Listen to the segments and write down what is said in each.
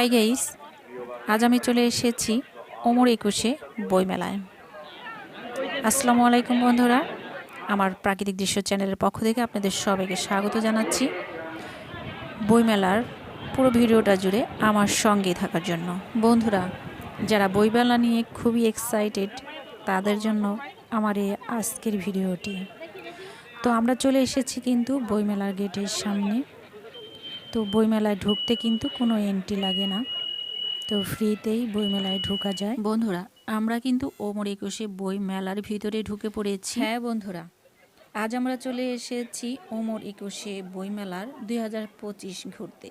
Hi guys, আজ আমি চলে এসেছি ওমর একুশে বইমেলায়। আসসালামু আলাইকুম বন্ধুরা, আমার প্রাকৃতিক দৃশ্য চ্যানেলের পক্ষ থেকে আপনাদের সবাইকে স্বাগত জানাচ্ছি বইমেলার পুরো ভিডিওটা জুড়ে আমার সঙ্গে থাকার জন্য। বন্ধুরা, যারা বইমেলা নিয়ে খুবই এক্সাইটেড তাদের জন্য আমার এই আজকের ভিডিওটি। তো আমরা চলে এসেছি কিন্তু বইমেলার গেটের সামনে। তো বইমেলায় ঢুকতে কিন্তু কোনো এন্ট্রি লাগে না। তো ফ্রিতেই বইমেলায় ঢোকা যায়। বন্ধুরা আমরা কিন্তু ওমর একুশে বই মেলার ভিতরে ঢুকে পড়েছি। হ্যাঁ বন্ধুরা আজ আমরা চলে এসেছি ওমর একুশে বইমেলার দুই হাজার পঁচিশ ঘুরতে।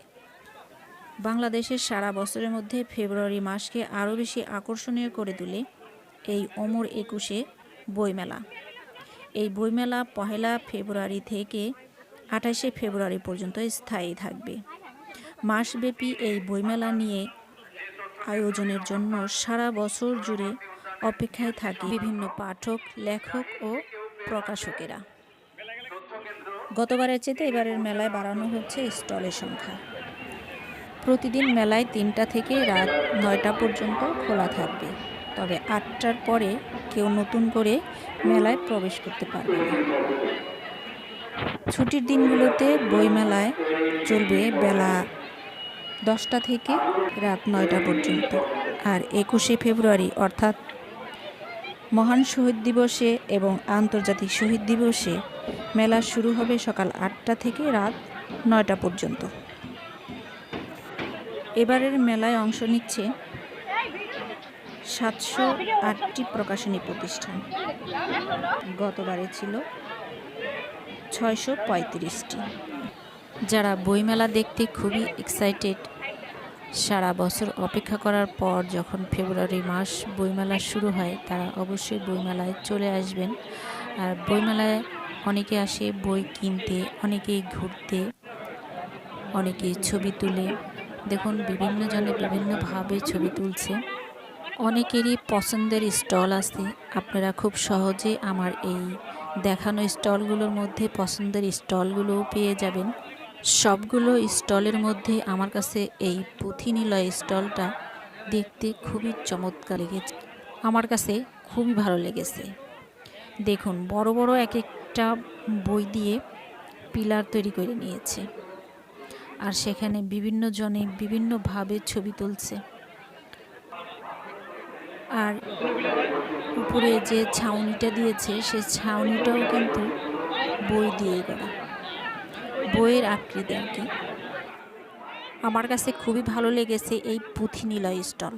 বাংলাদেশের সারা বছরের মধ্যে ফেব্রুয়ারি মাসকে আরও বেশি আকর্ষণীয় করে তোলে এই ওমর একুশে বইমেলা। এই বইমেলা পহেলা ফেব্রুয়ারি থেকে আঠাশে ফেব্রুয়ারি পর্যন্ত স্থায়ী থাকবে। মাসব্যাপী এই বইমেলা নিয়ে আয়োজনের জন্য সারা বছর জুড়ে অপেক্ষায় থাকে বিভিন্ন পাঠক, লেখক ও প্রকাশকেরা। গতবারের চেয়ে এবারের মেলায় বাড়ানো হচ্ছে স্টলের সংখ্যা। প্রতিদিন মেলায় তিনটা থেকে রাত নয়টা পর্যন্ত খোলা থাকবে। তবে আটটার পরে কেউ নতুন করে মেলায় প্রবেশ করতে পারবে না। ছুটির দিনগুলোতে বইমেলায় চলবে বেলা দশটা থেকে রাত নয়টা পর্যন্ত। আর একুশে ফেব্রুয়ারি, অর্থাৎ মহান শহীদ দিবসে এবং আন্তর্জাতিক শহীদ দিবসে মেলা শুরু হবে সকাল আটটা থেকে রাত নয়টা পর্যন্ত। এবারের মেলায় অংশ নিচ্ছে সাতশো আটটি প্রকাশনী প্রতিষ্ঠান। গতবারে ছিল ছয়শো পঁয়ত্রিশটি। যারা বইমেলা দেখতে খুবই এক্সাইটেড সারা বছর অপেক্ষা করার পর যখন ফেব্রুয়ারি মাস বইমেলা শুরু হয়, তারা অবশ্যই বইমেলায় চলে আসবেন। আর বইমেলায় অনেকে আসে বই কিনতে, অনেকেই ঘুরতে অনেকে ছবি তুলে। দেখুন, বিভিন্ন জনে বিভিন্নভাবে ছবি তুলছে। অনেকেরই পছন্দের স্টল আছে। আপনারা খুব সহজে আমার এই দেখানো স্টলগুলোর মধ্যে পছন্দের স্টলগুলোও পেয়ে যাবেন। সবগুলো স্টলের মধ্যে আমার কাছে এই পুঁথিনিলয় স্টলটা দেখতে খুবই চমৎকার লেগেছে। আমার কাছে খুবই ভালো লেগেছে। দেখুন, বড় বড় এক একটা বই দিয়ে পিলার তৈরি করে নিয়েছে। আর সেখানে বিভিন্ন জনে বিভিন্নভাবে ছবি তুলছে। আর উপরে যে ছাউনিটা দিয়েছে সেই ছাউনিটাও কিন্তু বই দিয়ে করা বইয়ের আকৃতি আর কি। আমার কাছে খুবই ভালো লেগেছে এই পুঁথিনিলয় স্টল।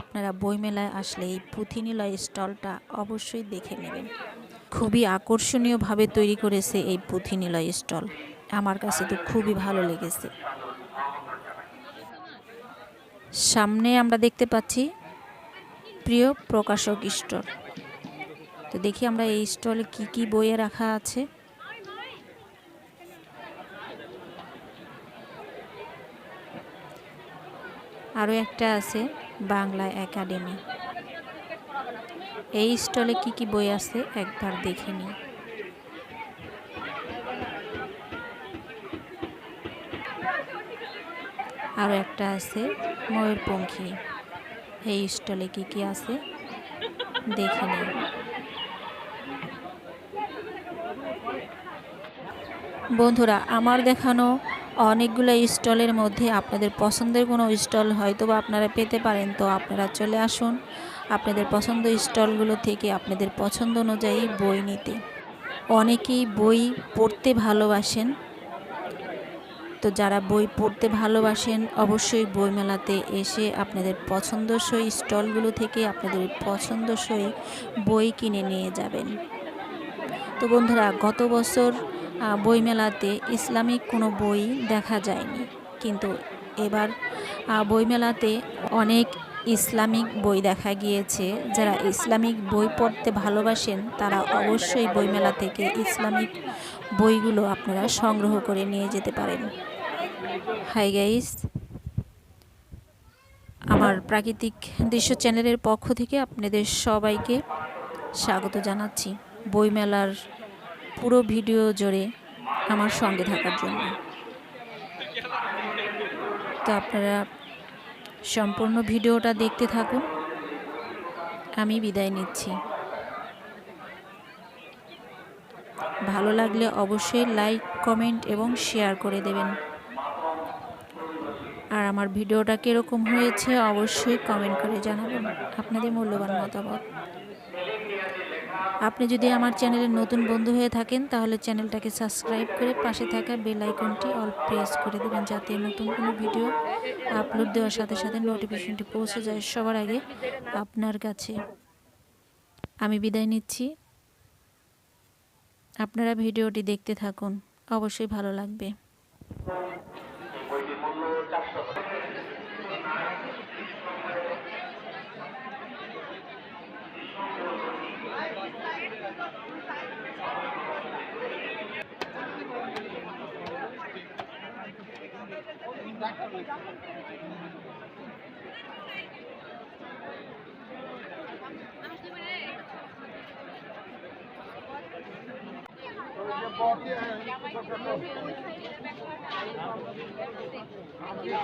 আপনারা বইমেলায় আসলে এই পুঁথিনিলয় স্টলটা অবশ্যই দেখে নেবেন। খুবই আকর্ষণীয়ভাবে তৈরি করেছে এই পুঁথিনিলয় স্টল। আমার কাছে তো খুবই ভালো লেগেছে। সামনে আমরা দেখতে পাচ্ছি প্রিয় প্রকাশক স্টল তো দেখি আমরা এই স্টলে কি কি বইয়ে রাখা আছে। আরও একটা আছে, বাংলা একাডেমি। এই স্টলে কি কি বই আছে একবার দেখে নিই। আরও একটা আছে, ময়ূরপঙ্খী। এই স্টলে কি কি আছে? দেখে নিই। বন্ধুরা, আমার দেখানো অনেকগুলো স্টলের মধ্যে আপনাদের পছন্দের কোনো স্টল হয়তো বা আপনারা পেতে পারেন। তো আপনারা চলে আসুন আপনাদের পছন্দ স্টলগুলো থেকে আপনাদের পছন্দ অনুযায়ী বই নিতে। অনেকেই বই পড়তে ভালোবাসেন। তো যারা বই পড়তে ভালোবাসেন, অবশ্যই বইমেলাতে এসে আপনাদের পছন্দসই স্টলগুলো থেকে আপনাদের পছন্দসই বই কিনে নিয়ে যাবেন। তো বন্ধুরা, গত বছর বইমেলাতে ইসলামিক কোনো বই দেখা যায়নি। কিন্তু এবার বইমেলাতে অনেক ইসলামিক বই দেখা গিয়েছে। যারা ইসলামিক বই পড়তে ভালোবাসেন, তারা অবশ্যই বইমেলা থেকে ইসলামিক বইগুলো আপনারা সংগ্রহ করে নিয়ে যেতে পারেন। হাই গাইস আমার প্রাকৃতিক দৃশ্য চ্যানেলের পক্ষ থেকে আপনাদের সবাইকে স্বাগত জানাচ্ছি। বইমেলার পুরো ভিডিও জুড়ে আমার সঙ্গে থাকার জন্য। তো আপনারা সম্পূর্ণ ভিডিওটা দেখতে থাকুন। আমি বিদায় নিচ্ছি। ভালো লাগলে অবশ্যই লাইক, কমেন্ট এবং শেয়ার করে দেবেন। আমার ভিডিওটা কীরকম হয়েছে অবশ্যই কমেন্ট করে জানাবেন। আপনাদের মূল্যবান মতামত। আপনি যদি আমার চ্যানেলের নতুন বন্ধু হয়ে থাকেন, তাহলে চ্যানেলটাকে সাবস্ক্রাইব করে পাশে থাকা বেল আইকনটি অল প্রেস করে দেবেন, যাতে নতুন কোনো ভিডিও আপলোড দেওয়ার সাথে সাথে নোটিফিকেশনটি পৌঁছে যায় সবার আগে আপনার কাছে। আমি বিদায় নিচ্ছি। আপনারা ভিডিওটি দেখতে থাকুন। অবশ্যই ভালো লাগবে।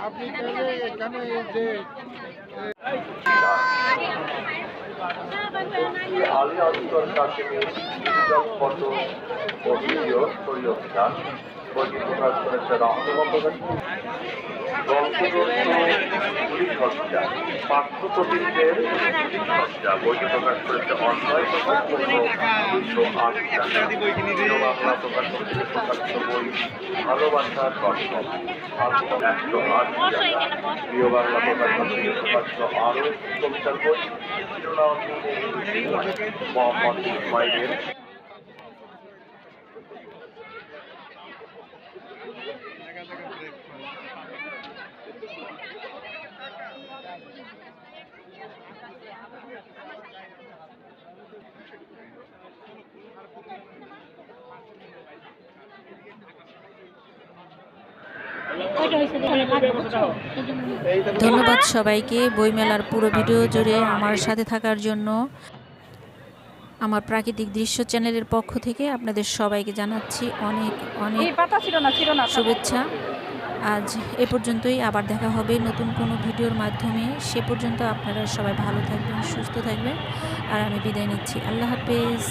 আপনি তাহলে এখানে যে আলী আস্তর কাশ্মীর ফটো অভিযান বইটি প্রকাশ করেছে রহমত গল্পগ্রস্ত পুলিশ হত্যা পাঠ্যপ্রবৃত্তের পুলিশ বইটি প্রকাশ করেছে অন্যায় প্রকাশ বাংলা প্রকাশ করেছে প্রকাশিত বই ভালোবাসার দর্শন একশো আট প্রিয় বাংলা প্রকাশ করেছে প্রকাশিত ধন্যবাদ সবাইকে। বইমেলার পুরো ভিডিও জুড়ে আমার সাথে থাকার জন্য। আমার প্রাকৃতিক দৃশ্য চ্যানেলের পক্ষ থেকে আপনাদের সবাইকে জানাচ্ছি অনেক অনেক ছিল না ছিল না শুভেচ্ছা। আজ এ পর্যন্তই আবার দেখা হবে নতুন কোনো ভিডিওর মাধ্যমে। সে পর্যন্ত আপনারা সবাই ভালো থাকবেন সুস্থ থাকবেন। আর আমি বিদায় নিচ্ছি। আল্লাহ হাফেজ।